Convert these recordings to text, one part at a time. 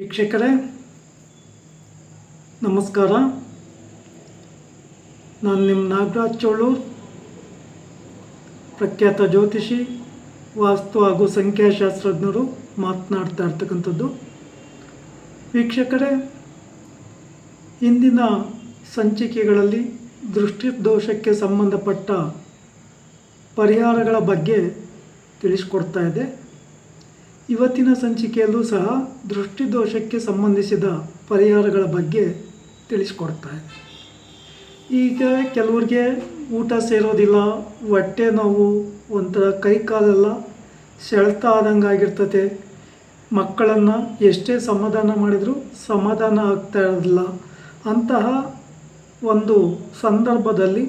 ವೀಕ್ಷಕರೇ, ನಮಸ್ಕಾರ. ನಾನು ನಿಮ್ಮ ನಾಗರಾಜ್ ಚೋಳೂರ್, ಪ್ರಖ್ಯಾತ ಜ್ಯೋತಿಷಿ, ವಾಸ್ತು ಹಾಗೂ ಸಂಖ್ಯಾಶಾಸ್ತ್ರಜ್ಞರು ಮಾತನಾಡ್ತಾ ಇರ್ತಕ್ಕಂಥದ್ದು. ವೀಕ್ಷಕರೇ, ಇಂದಿನ ಸಂಚಿಕೆಗಳಲ್ಲಿ ದೃಷ್ಟಿದೋಷಕ್ಕೆ ಸಂಬಂಧಪಟ್ಟ ಪರಿಹಾರಗಳ ಬಗ್ಗೆ ತಿಳಿಸ್ಕೊಡ್ತಾ ಇದೆ ಇವತ್ತಿನ ಸಂಚಿಕೆಯಲ್ಲೂ ಸಹ ದೃಷ್ಟಿದೋಷಕ್ಕೆ ಸಂಬಂಧಿಸಿದ ಪರಿಹಾರಗಳ ಬಗ್ಗೆ ತಿಳಿಸ್ಕೊಡ್ತಾ ಈಗ ಕೆಲವ್ರಿಗೆ ಊಟ ಸೇರೋದಿಲ್ಲ, ಹೊಟ್ಟೆ ನೋವು, ಒಂಥರ ಕೈ ಕಾಲೆಲ್ಲ ಸೆಳೆತ ಆದಂಗೆ ಆಗಿರ್ತತೆ ಮಕ್ಕಳನ್ನು ಎಷ್ಟೇ ಸಮಾಧಾನ ಮಾಡಿದರೂ ಸಮಾಧಾನ ಆಗ್ತಾ ಇರೋದಿಲ್ಲ. ಅಂತಹ ಒಂದು ಸಂದರ್ಭದಲ್ಲಿ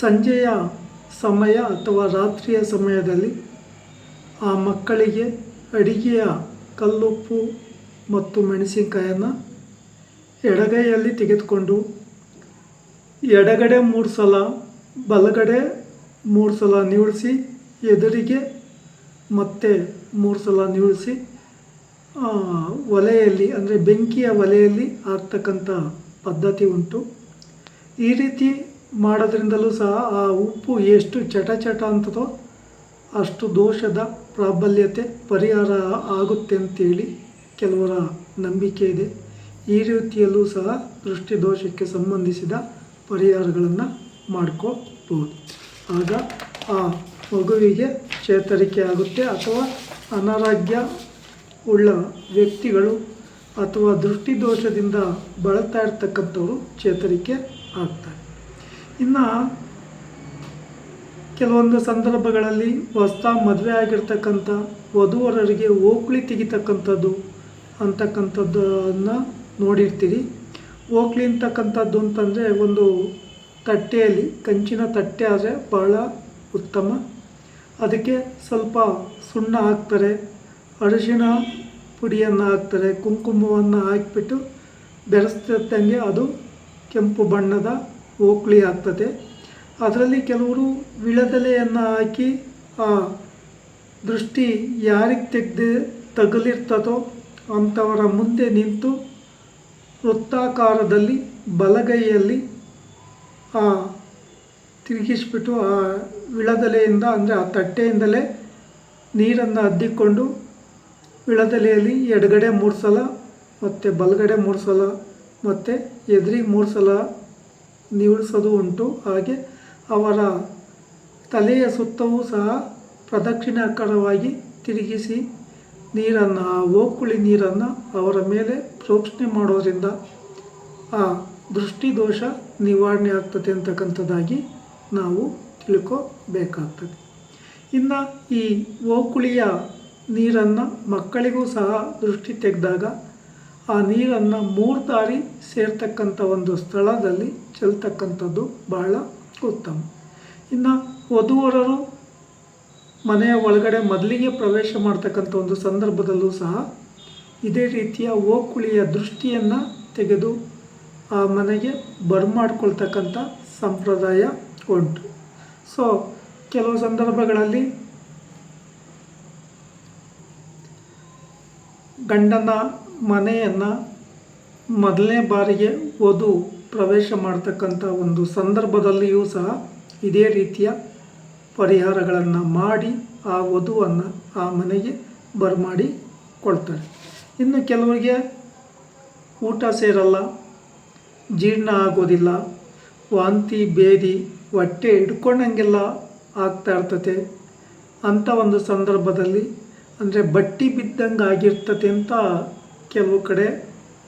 ಸಂಜೆಯ ಸಮಯ ಅಥವಾ ರಾತ್ರಿಯ ಸಮಯದಲ್ಲಿ ಆ ಮಕ್ಕಳಿಗೆ ಅಡಿಗೆಯ ಕಲ್ಲುಪ್ಪು ಮತ್ತು ಮೆಣಸಿನಕಾಯನ್ನು ಎಡಗೈಯಲ್ಲಿ ತೆಗೆದುಕೊಂಡು ಎಡಗಡೆ ಮೂರು ಸಲ, ಬಲಗಡೆ ಮೂರು ಸಲ ನಿವುಳಿಸಿ ಎದುರಿಗೆ ಮತ್ತೆ ಮೂರು ಸಲ ನಿವುಳಿಸಿ ಒಲೆಯಲ್ಲಿ ಅಂದರೆ ಬೆಂಕಿಯ ಒಲೆಯಲ್ಲಿ ಆಗ್ತಕ್ಕಂಥ ಪದ್ಧತಿ ಉಂಟು. ಈ ರೀತಿ ಮಾಡೋದ್ರಿಂದಲೂ ಸಹ ಆ ಉಪ್ಪು ಎಷ್ಟು ಚಟ ಚಟ ಅಂತದೋ ಅಷ್ಟು ದೋಷದ ಪ್ರಾಬಲ್ಯತೆ ಪರಿಹಾರ ಆಗುತ್ತೆ ಅಂತೇಳಿ ಕೆಲವರ ನಂಬಿಕೆ ಇದೆ. ಈ ರೀತಿಯಲ್ಲೂ ಸಹ ದೃಷ್ಟಿ ದೋಷಕ್ಕೆ ಸಂಬಂಧಿಸಿದ ಪರಿಹಾರಗಳನ್ನು ಮಾಡ್ಕೋಬೋದು ಆಗ ಆ ಮಗುವಿಗೆ ಚೇತರಿಕೆ ಆಗುತ್ತೆ ಅಥವಾ ಅನಾರೋಗ್ಯ ಉಳ್ಳ ವ್ಯಕ್ತಿಗಳು ಅಥವಾ ದೃಷ್ಟಿದೋಷದಿಂದ ಬಳಲ್ತಾ ಇರ್ತಕ್ಕಂಥವ್ರು ಚೇತರಿಕೆ ಆಗ್ತಾರೆ. ಇನ್ನು ಕೆಲವೊಂದು ಸಂದರ್ಭಗಳಲ್ಲಿ ಹೊಸ ಮದುವೆ ಆಗಿರ್ತಕ್ಕಂಥ ವಧುವರರಿಗೆ ಓಕ್ಳಿ ತೆಗಿತಕ್ಕಂಥದ್ದು ಅಂತಕ್ಕಂಥದ್ದನ್ನು ನೋಡಿರ್ತೀರಿ. ಓಕ್ಳಿ ಅಂತಕ್ಕಂಥದ್ದು ಅಂತಂದರೆ ಒಂದು ತಟ್ಟೆಯಲ್ಲಿ, ಕಂಚಿನ ತಟ್ಟೆ ಆದರೆ ಬಹಳ ಉತ್ತಮ. ಅದಕ್ಕೆ ಸ್ವಲ್ಪ ಸುಣ್ಣ ಹಾಕ್ತಾರೆ ಅರಿಶಿನ ಪುಡಿಯನ್ನು ಹಾಕ್ತಾರೆ, ಕುಂಕುಮವನ್ನು ಹಾಕಿಬಿಟ್ಟು ಬೆರೆಸ್ತಿದ್ದಂಗೆ ಅದು ಕೆಂಪು ಬಣ್ಣದ ಓಕ್ಳಿ ಆಗ್ತದೆ. ಅದರಲ್ಲಿ ಕೆಲವರು ವಿಳದೆಲೆಯನ್ನು ಹಾಕಿ, ಆ ದೃಷ್ಟಿ ಯಾರಿಗೆ ತೆಗೆದು ತಗಲಿರ್ತದೋ ಅಂಥವರ ಮುಂದೆ ನಿಂತು ವೃತ್ತಾಕಾರದಲ್ಲಿ, ಬಲಗೈಯಲ್ಲಿ, ಆ ತಿರುಗಿಸ್ಬಿಟ್ಟು ಆ ವಿಳದೆಲೆಯಿಂದ, ಅಂದರೆ ಆ ತಟ್ಟೆಯಿಂದಲೇ ನೀರನ್ನು ಅದ್ದಿಕೊಂಡು ವಿಳದೆಲೆಯಲ್ಲಿ ಎಡಗಡೆ ಮೂರು ಸಲ ಮತ್ತು ಬಲಗಡೆ ಮೂರು ಸಲ ಮತ್ತು ಎದುರಿಗೆ ಮೂರು ಸಲ ನಿವಳಿಸೋದು ಉಂಟು. ಹಾಗೆ ಅವರ ತಲೆಯ ಸುತ್ತವೂ ಸಹ ಪ್ರದಕ್ಷಿಣಾಕಾರವಾಗಿ ತಿರುಗಿಸಿ ನೀರನ್ನು, ಆ ಓಕುಳಿ ನೀರನ್ನು ಅವರ ಮೇಲೆ ಪ್ರೋಕ್ಷಣೆ ಮಾಡೋದರಿಂದ ಆ ದೃಷ್ಟಿದೋಷ ನಿವಾರಣೆ ಆಗ್ತದೆ ಅಂತಕ್ಕಂಥದ್ದಾಗಿ ನಾವು ತಿಳ್ಕೋಬೇಕಾಗ್ತದೆ. ಇನ್ನು ಈ ಓಕುಳಿಯ ನೀರನ್ನು ಮಕ್ಕಳಿಗೂ ಸಹ ದೃಷ್ಟಿ ತೆಗೆದಾಗ ಆ ನೀರನ್ನು ಮೂರು ದಾರಿ ಸೇರ್ತಕ್ಕಂಥ ಒಂದು ಸ್ಥಳದಲ್ಲಿ ಚೆಲ್ತಕ್ಕಂಥದ್ದು ಬಹಳ ಉತ್ತಮ. ಇನ್ನು ವಧುವರರು ಮನೆಯ ಒಳಗಡೆ ಮೊದಲಿಗೆ ಪ್ರವೇಶ ಮಾಡ್ತಕ್ಕಂಥ ಒಂದು ಸಂದರ್ಭದಲ್ಲೂ ಸಹ ಇದೇ ರೀತಿಯ ಓಕುಳಿಯ ದೃಷ್ಟಿಯನ್ನು ತೆಗೆದು ಆ ಮನೆಗೆ ಬರ್ಮಾಡ್ಕೊಳ್ತಕ್ಕಂಥ ಸಂಪ್ರದಾಯ ಉಂಟು. ಸೊ ಕೆಲವು ಸಂದರ್ಭಗಳಲ್ಲಿ ಗಂಡನ ಮನೆಯನ್ನು ಮೊದಲನೇ ಬಾರಿಗೆ ವಧು ಪ್ರವೇಶ ಮಾಡ್ತಕ್ಕಂಥ ಒಂದು ಸಂದರ್ಭದಲ್ಲಿಯೂ ಸಹ ಇದೇ ರೀತಿಯ ಪರಿಹಾರಗಳನ್ನು ಮಾಡಿ ಆ ವಧುವನ್ನು ಆ ಮನೆಗೆ ಬರಮಾಡಿ ಕೊಡ್ತಾರೆ. ಇನ್ನು ಕೆಲವರಿಗೆ ಊಟ ಸೇರಲ್ಲ, ಜೀರ್ಣ ಆಗೋದಿಲ್ಲ, ವಾಂತಿ, ಬೇದಿ, ಹೊಟ್ಟೆ ಹಿಡ್ಕೊಂಡಂಗೆಲ್ಲ ಆಗ್ತಾ ಇರ್ತತೆ. ಅಂಥ ಒಂದು ಸಂದರ್ಭದಲ್ಲಿ ಅಂದರೆ ಬಟ್ಟಿ ಬಿದ್ದಂಗೆ ಆಗಿರ್ತತೆ ಅಂತ ಕೆಲವು ಕಡೆ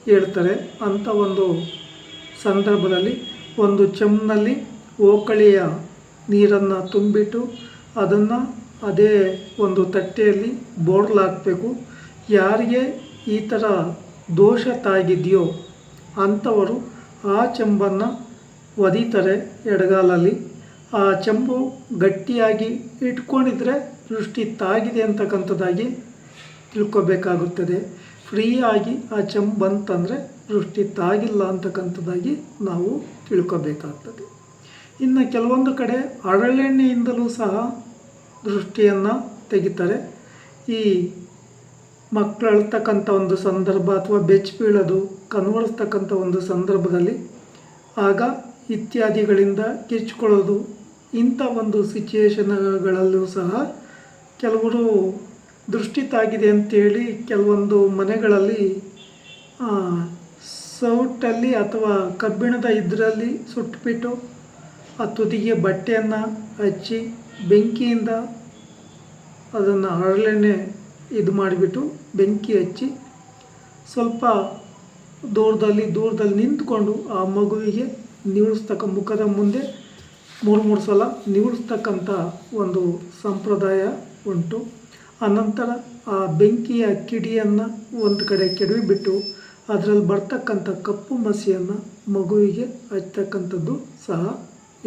ಹೇಳ್ತಾರೆ. ಅಂಥ ಒಂದು ಸಂದರ್ಭದಲ್ಲಿ ಒಂದು ಚಮ್ನಲ್ಲಿ ಓಕಳಿಯ ನೀರನ್ನು ತುಂಬಿಟ್ಟು ಅದನ್ನು ಅದೇ ಒಂದು ತಟ್ಟೆಯಲ್ಲಿ ಬೋರ್ಲಾಕಬೇಕು ಯಾರಿಗೆ ಈ ಥರ ದೋಷ ತಾಗಿದೆಯೋ ಅಂಥವರು ಆ ಚೆಂಬನ್ನು ಒದಿತಾರೆ ಎಡಗಾಲಲ್ಲಿ. ಆ ಚೆಂಬು ಗಟ್ಟಿಯಾಗಿ ಇಟ್ಕೊಂಡಿದ್ರೆ ದೃಷ್ಟಿ ತಾಗಿದೆ ಅಂತಕ್ಕಂಥದ್ದಾಗಿ ತಿಳ್ಕೊಬೇಕಾಗುತ್ತದೆ. ಫ್ರೀಯಾಗಿ ಆ ಚೆಂಬು ಬಂತಂದರೆ ದೃಷ್ಟಿ ತಾಗಿಲ್ಲ ಅಂತಕ್ಕಂಥದ್ದಾಗಿ ನಾವು ತಿಳ್ಕೊಬೇಕಾಗ್ತದೆ. ಇನ್ನು ಕೆಲವೊಂದು ಕಡೆ ಹರಳೆಣ್ಣೆಯಿಂದಲೂ ಸಹ ದೃಷ್ಟಿಯನ್ನು ತೆಗಿತಾರೆ. ಈ ಮಕ್ಕಳು ಅಳ್ತಕ್ಕಂಥ ಒಂದು ಸಂದರ್ಭ ಅಥವಾ ಬೆಚ್ಚ ಬೀಳೋದು ಕನ್ವಳಿಸ್ತಕ್ಕಂಥ ಒಂದು ಸಂದರ್ಭದಲ್ಲಿ ಆಗ ಇತ್ಯಾದಿಗಳಿಂದ ಕಿರ್ಚ್ಕೊಳ್ಳೋದು, ಇಂಥ ಒಂದು ಸಿಚುಯೇಷನ್ಗಳಲ್ಲೂ ಸಹ ಕೆಲವರು ದೃಷ್ಟಿ ತಾಗಿದೆ ಅಂತೇಳಿ ಕೆಲವೊಂದು ಮನೆಗಳಲ್ಲಿ ಸೌಟಲ್ಲಿ ಅಥವಾ ಕಬ್ಬಿಣದ ಇದರಲ್ಲಿ ಸುಟ್ಟುಬಿಟ್ಟು ಆ ತುದಿಗೆ ಬಟ್ಟೆಯನ್ನು ಹಚ್ಚಿ ಬೆಂಕಿಯಿಂದ ಅದನ್ನು ಹರಳೆಣ್ಣೆ ಇದು ಮಾಡಿಬಿಟ್ಟು ಬೆಂಕಿ ಹಚ್ಚಿ ಸ್ವಲ್ಪ ದೂರದಲ್ಲಿ ದೂರದಲ್ಲಿ ನಿಂತ್ಕೊಂಡು ಆ ಮಗುವಿಗೆ ನಿವಳಿಸ್ತಕ್ಕ ಮುಖದ ಮುಂದೆ ಮೂರು ಮೂರು ಸಲ ನಿವಳಿಸ್ತಕ್ಕಂಥ ಒಂದು ಸಂಪ್ರದಾಯ ಉಂಟು. ಅನಂತರ ಆ ಬೆಂಕಿಯ ಕಿಡಿಯನ್ನು ಒಂದು ಕಡೆ ಕೆಡವಿಬಿಟ್ಟು ಅದರಲ್ಲಿ ಬರ್ತಕ್ಕಂಥ ಕಪ್ಪು ಮಸಿಯನ್ನು ಮಗುವಿಗೆ ಹಚ್ತಕ್ಕಂಥದ್ದು ಸಹ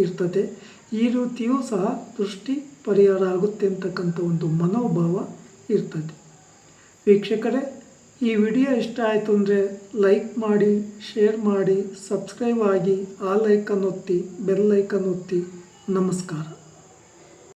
ಇರ್ತದೆ. ಈ ರೀತಿಯೂ ಸಹ ದೃಷ್ಟಿ ಪರಿಹಾರ ಆಗುತ್ತೆ ಅಂತಕ್ಕಂಥ ಒಂದು ಮನೋಭಾವ ಇರ್ತದೆ. ವೀಕ್ಷಕರೇ, ಈ ವಿಡಿಯೋ ಇಷ್ಟ ಆಯಿತು ಅಂದರೆ ಲೈಕ್ ಮಾಡಿ, ಶೇರ್ ಮಾಡಿ, ಸಬ್ಸ್ಕ್ರೈಬ್ ಆಗಿ, ಆ ಲೈಕನ್ನು ಒತ್ತಿ, ಬೆಲ್ ಲೈಕನ್ನು ಒತ್ತಿ. ನಮಸ್ಕಾರ.